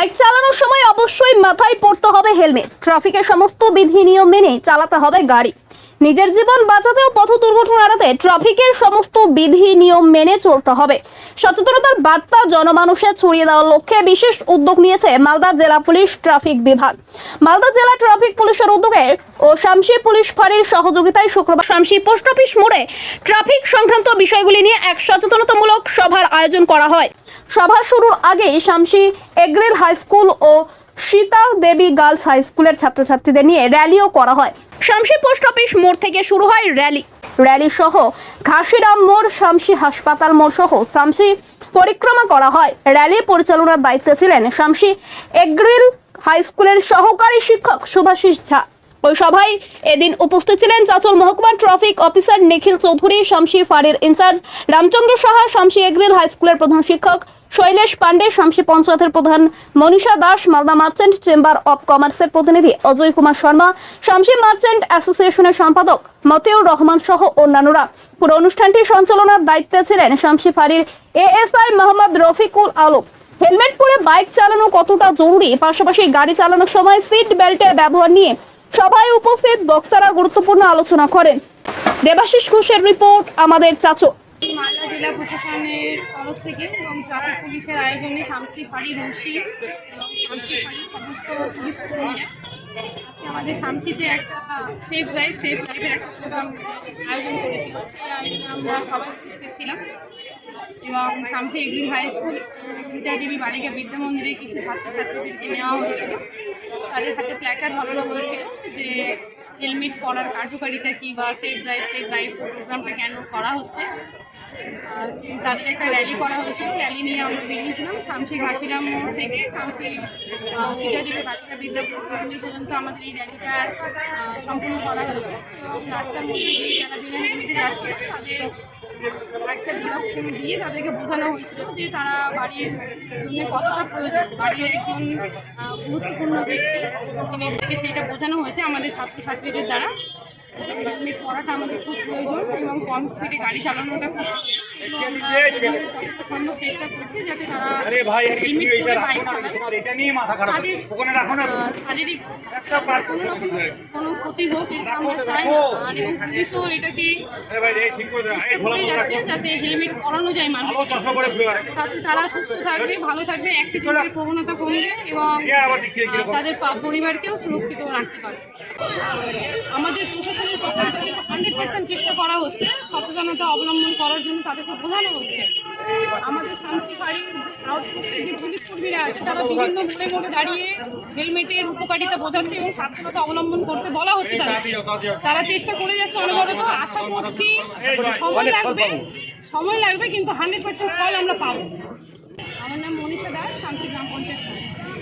Bike চালানোর সময় অবশ্যই মাথায় পড়তে হবে হেলমেট। ট্রাফিকের সমস্ত বিধি নিয়ম মেনে চালাতে হবে গাড়ি। নিজের জীবন বাঁচাতেও পথ দুর্ঘটনা এড়াতে ট্রাফিকের সমস্ত বিধি নিয়ম মেনে চলতে হবে। সচেতনতার বার্তা জনমানুষে ছড়িয়ে দেওয়ার লক্ষ্যে বিশেষ উদ্যোগ নিয়েছে মালদা জেলা পুলিশ ট্রাফিক বিভাগ। মালদা জেলা ট্রাফিক পুলিশের উদ্যোগে ও শামসি পুলিশ ফাঁড়ির সহযোগিতায় শুক্রবার শামসি পোস্ট অফিস মোড়ে ট্রাফিক সংক্রান্ত বিষয়গুলি নিয়ে এক সচেতনতামূলক সভার আয়োজন করা হয়। সভা শুরুর আগেই শামসি এগ্রিল হাই স্কুল ও সীতা দেবী গার্লস হাই স্কুলের ছাত্রছাত্রীদের নিয়ে র্যালিও করা হয়। শামসি পোস্ট অফিস মোড় থেকে শুরু হয় র্যালি। র্যালি সহ ঘাসিরাম মোড়, শামসি হাসপাতাল মোড় সহ শামসি পরিক্রমা করা হয়। র্যালি পরিচালনার দায়িত্বে ছিলেন শামসি এগ্রিল হাই স্কুলের সহকারী শিক্ষক শুভাশিস ঝা। ওই সভায় এদিন উপস্থিত ছিলেন চাচল মহকুমা ট্রাফিক অফিসার নিখিল চৌধুরী, শামসি ফাঁড়ির ইনচার্জ রামচন্দ্র সাহা, শামসি এগ্রিল হাই স্কুলের প্রধান শিক্ষক শৈলেশ পান্ডে শামসি পঞ্চায়েতের প্রধান Manisha Das, Malda merchant chamber of কমার্সের প্রতিনিধি অজয় কুমার শর্মা, শামসি মার্চেন্ট অ্যাসোসিয়েশনের সম্পাদক মতিউর রহমান সহ অন্যান্যরা। পুরো অনুষ্ঠানটি সঞ্চালনার দায়িত্বে ছিলেন শামসি ফাঁড়ির এএসআই মোহাম্মদ রফিকুল আলম। হেলমেট পরে বাইক চালানো কতটা জরুরি? পাশাপাশি গাড়ি চালানোর সময় সিট বেল্টের ব্যবহার নিয়ে সভায় উপস্থিত বক্তারা গুরুত্বপূর্ণ আলোচনা করেন। দেবাশিস ঘোষের রিপোর্ট, আমাদের চাচো। মালদা জেলা প্রশাসনের তরফ থেকে এবং ট্রাফিক পুলিশের আয়োজনে শামসি ফাঁড়ি রশি এবং শামসি ফাঁড়ির সমস্ত পুলিশ কর্মীরা। আজকে আমাদের শামসিতে একটা সেফ ড্রাইভ সেফ ড্রাইভের একটা আয়োজন করেছিল। সেই আয়োজনে আমরা সবাই উপস্থিত ছিলাম। এবং শামসি এগ্রিন হাই স্কুল, সীতা দেবী বালিকা বিদ্যা মন্দিরে কিছু ছাত্রছাত্রীদেরকে নেওয়া হয়েছিল। তাদের হাতে প্ল্যাকার ধরানো হয়েছিল যে হেলমেট পড়ার কার্যকারিতা কী বা সেফ ড্রাইভ সেফ ড্রাইভ প্রোগ্রামটা কেন করা হচ্ছে। তাদের একটা র্যালি করা হয়েছিল। র্যালি নিয়ে আমরা বেরিয়েছিলাম। শামসি ঘাসিরাম মোড় থেকে শামসি সীতাদেবী বালিকা বিদ্যা মন্দির পর্যন্ত আমাদের এই র্যালিটা সম্পূর্ণ করা হয়েছে। এবং রাস্তার মধ্যে যে যারা বিনা হেলমেটে যাচ্ছে তাদের একটা বিলক্ষণ দিয়ে তাদেরকে বোঝানো হয়েছিল যে তারা বাড়ির জন্য কতটা প্রয়োজন। বাড়ির একজন গুরুত্বপূর্ণ ব্যক্তি সেইটা বোঝানো হয়েছে আমাদের ছাত্রছাত্রীদের দ্বারা। আমাদের খুব প্রয়োজন এবং কম স্পিডে গাড়ি চালানোটা খুব যাতে তারা হেলমেট পরানো যায় মানুষ তাতে তারা সুস্থ থাকবে ভালো থাকবে প্রবণতা কমবে এবং? তাদের পরিবারকেও সুরক্ষিত রাখতে পারবে আমাদের প্রশাসনের থেকে হান্ড্রেড পার্সেন্ট চেষ্টা করা হচ্ছে সচেতনতা অবলম্বন করার জন্য তাদেরকে বোঝানো হচ্ছে। আমাদের শান্তি বাড়ির আউটপোস্টের যে পুলিশ কর্মীরা আছে তারা বিভিন্ন মোড়ে মোড়ে দাঁড়িয়ে হেলমেটের উপকারিতা বোঝাচ্ছে এবং সাবধানতা অবলম্বন করতে বলা হচ্ছে তাদের। তারা চেষ্টা করে যাচ্ছে অনবরত আশা করছি সময় লাগবে সময় লাগবে কিন্তু হান্ড্রেড পার্সেন্ট ফল আমরা পাবো। আমার নাম মনীষা দাস শান্তি গ্রাম পঞ্চায়েত